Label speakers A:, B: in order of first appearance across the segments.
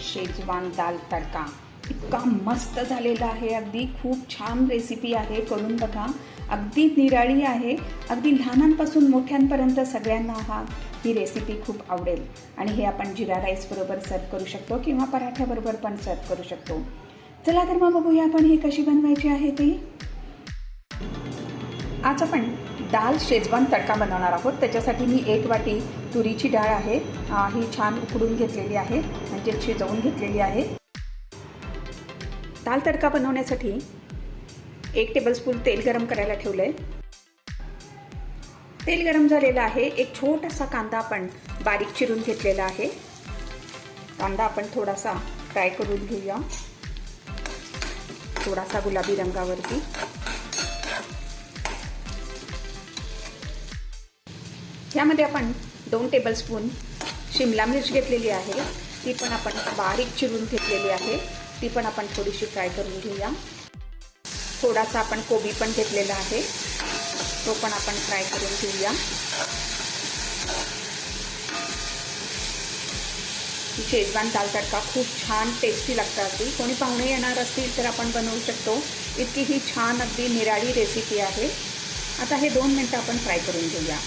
A: Schezwan दाल तडका. इतका मस्त झालेला आहे. अगदी खूप छान रेसिपी आहे. करून बघा. अगदी निराळी आहे. अगदी लहानांपासून मोठ्यांपर्यंत सगळ्यांना हा ही रेसिपी खूप आवडेल. आणि हे आपण जिरा राईसबरोबर सर्व करू शकतो किंवा पराठ्याबरोबर पण सर्व करू शकतो. चला तर मग बघूया आपण ही कशी बनवायची आहे ती. आज आपण दाल शेजवान तडका बनवणार आहोत. त्याच्यासाठी मी एक वाटी तुरीची डाळ आहे. ही छान उकडून घेतलेली आहे. म्हणजे शिजवून घेतलेली आहे. दाल तडका बनवण्यासाठी एक टेबलस्पून तेल गरम करायला ठेवलं आहे तेल गरम झालेलं आहे. एक छोटासा कांदा आपण बारीक चिरून घेतलेला आहे. कांदा आपण थोडासा फ्राय करून घेऊया. थोडासा गुलाबी रंगावरती. ह्यामध्ये आपण दोन टेबलस्पून शिमला मिरच घेतलेली आहे. ती पण आपण बारीक चिरून घेतलेली आहे. ती पण आपण थोडीशी फ्राय करून घेऊया. थोडासा आपण कोबी पण घेतलेला आहे. तो पण आपण फ्राय करून घेऊया. शेजवान दाल तडका खूप छान टेस्टी लागतं अगदी. कोणी पाहुणे येणार असतील तर आपण बनवू शकतो. इतकी ही छान अगदी निराळी रेसिपी आहे. आता हे दोन मिनटं आपण फ्राय करून घेऊया.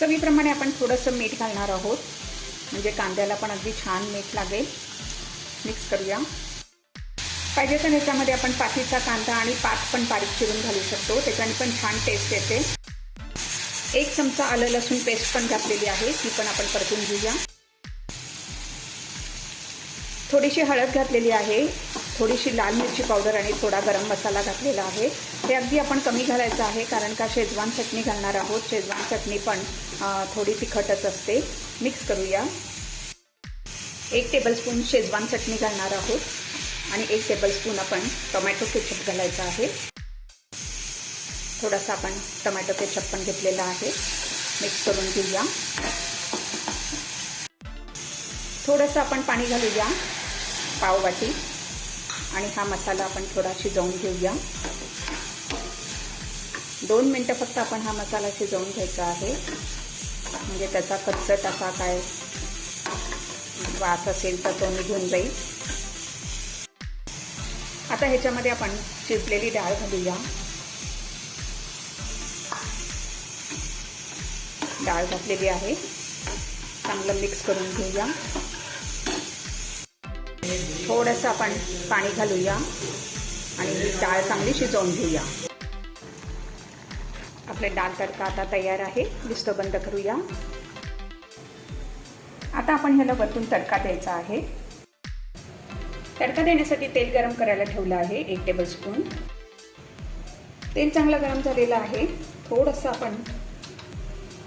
A: चवीप्रमाणे आपण थोडंसं मीठ घालणार आहोत. म्हणजे कांद्याला पण अगदी छान मीठ लागेल. मिक्स करूया. पाहिजे तर ह्याच्यामध्ये आपण पातीचा कांदा आणि पात पण बारीक चिरून घालू शकतो. त्याच्याने पण छान टेस्ट येते. एक चमचा आलं लसूण पेस्ट पण घातलेली आहे. ती पण आपण परतून घेऊया. थोडीशी हळद घातलेली आहे. थोडीशी लाल मिरची पावडर आणि थोडा गरम मसाला घातलेला आहे. ते अगदी आपण कमी घालायचं आहे कारण का शेजवान चटणी घालणार आहोत. शेजवान चटणी पण थोडी तिखटच असते. मिक्स करूया. एक टेबलस्पून शेजवान चटणी घालणार आहोत आणि एक टेबलस्पून आपण टोमॅटो केचप घालायचा आहे. थोडासा आपण टोमॅटो केचप पण घेतलेला आहे. मिक्स करून घेऊया. थोडंसं आपण पाणी घालूया पाववाटी आणि हा मसाला आपण थोडा शिजवून घेऊया. दोन मिनटं फक्त आपण हा मसाला शिजवून घ्यायचा आहे. म्हणजे त्याचा कच्चट असा काय वास असेल तर तो निघून जाईल. आता ह्याच्यामध्ये आपण शिजलेली डाळ घालूया. डाळ घातलेली आहे. चांगलं मिक्स करून घेऊया. थोडंसं आपण पाणी घालूया आणि ही डाळ चांगली शिजवून घेऊया. आपले डाळ तडका आता तयार आहे दिसतो बंद करूया. आता आपण ह्याला वरतून तडका द्यायचा आहे. तडका देण्यासाठी तेल गरम करायला ठेवलं आहे एक टेबलस्पून तेल चांगलं गरम झालेलं आहे. थोडंसं आपण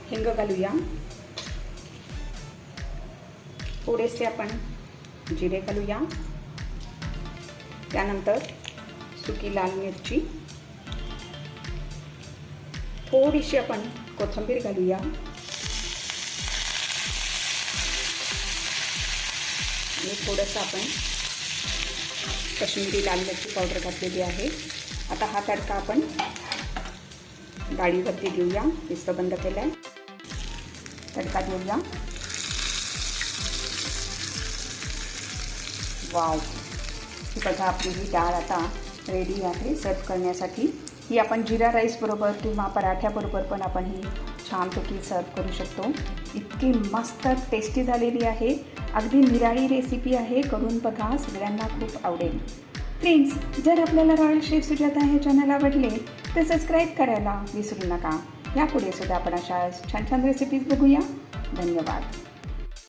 A: हिंग घालूया. थोडेसे आपण जिरे घालूया. त्यानंतर सुकी लाल मिरची. थोडीशी आपण कोथिंबीर घालूया. आणि थोडंसं आपण कश्मीरी लाल मिरची पावडर घातलेली आहे. आता हा तडका आपण डाळीवरती देऊया मिस्त बंद केलं आहे तडका देऊया वाव. ही बघा आपली ही डाळ आता रेडी आहे सर्व करण्यासाठी. ही आपण जिरा राईसबरोबर किंवा पराठ्याबरोबर पण आपण ही छानपैकी सर्व करू शकतो. इतकी मस्त टेस्टी झालेली आहे. अगदी निराळी रेसिपी आहे. करून बघा सगळ्यांना खूप आवडेल. फ्रेंड्स जर आपल्याला रॉयल शेफ सुजाता हे चॅनल आवडले तर सबस्क्राईब करायला विसरू नका. यापुढे सुद्धा आपण अशा छान छान रेसिपीज बघूया. धन्यवाद.